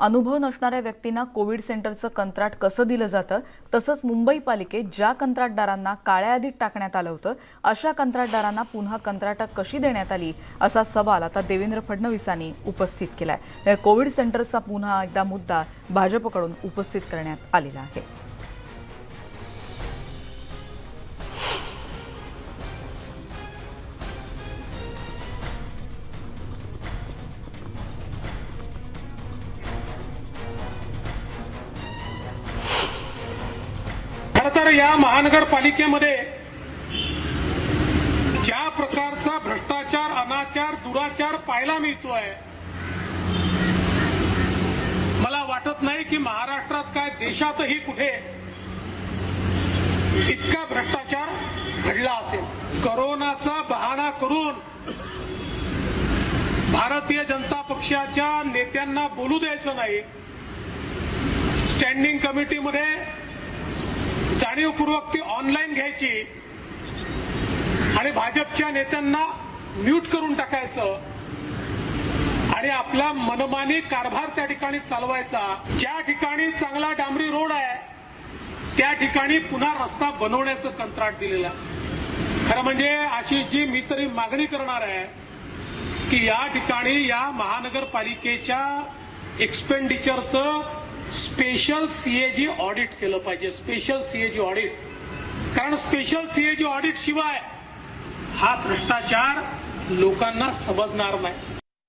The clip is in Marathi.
अनुभव नसणाऱ्या व्यक्तींना कोविड सेंटरचं कंत्राट कसं दिलं जातं? तसंच मुंबई पालिकेत ज्या कंत्राटदारांना काळ्या यादीत टाकण्यात आलं होतं अशा कंत्राटदारांना पुन्हा कंत्राटं कशी देण्यात आली? असा सवाल आता देवेंद्र फडणवीसांनी उपस्थित केलाय. कोविड सेंटरचा पुन्हा एकदा मुद्दा भाजपकडून उपस्थित करण्यात आलेला आहे. तर या महानगरपालिकेमध्ये ज्या प्रकारचा भ्रष्टाचार अनाचार दुराचार पाहायला मिळतोय मला वाटत नाही की महाराष्ट्रात काय देशातही कुठे इतका भ्रष्टाचार घडला असेल. करोनाचा बहाणा करून भारतीय जनता पक्षाच्या नेत्यांना बोलू द्यायचं नाही. स्टँडिंग कमिटीमध्ये जाणीवपूर्वक ती ऑनलाईन घ्यायची. आणि भाजपच्या नेत्यांना म्यूट करून टाकायचं. आणि आपला मनमानी कारभार त्या ठिकाणी चालवायचा. ज्या ठिकाणी चांगला डांबरी रोड आहे त्या ठिकाणी पुन्हा रस्ता बनवण्याचं कंत्राट दिलेलं खरं म्हणजे अशी जी मी तरी मागणी करणार आहे की या ठिकाणी या महानगरपालिकेच्या एक्सपेंडिचरचं स्पेशल सीएजी ऑडिट केलं पाहिजे. Special CAG audit. कारण स्पेशल सीएजी ऑडिट शिवाय हा भ्रष्टाचार लोकांना समजणार नाही.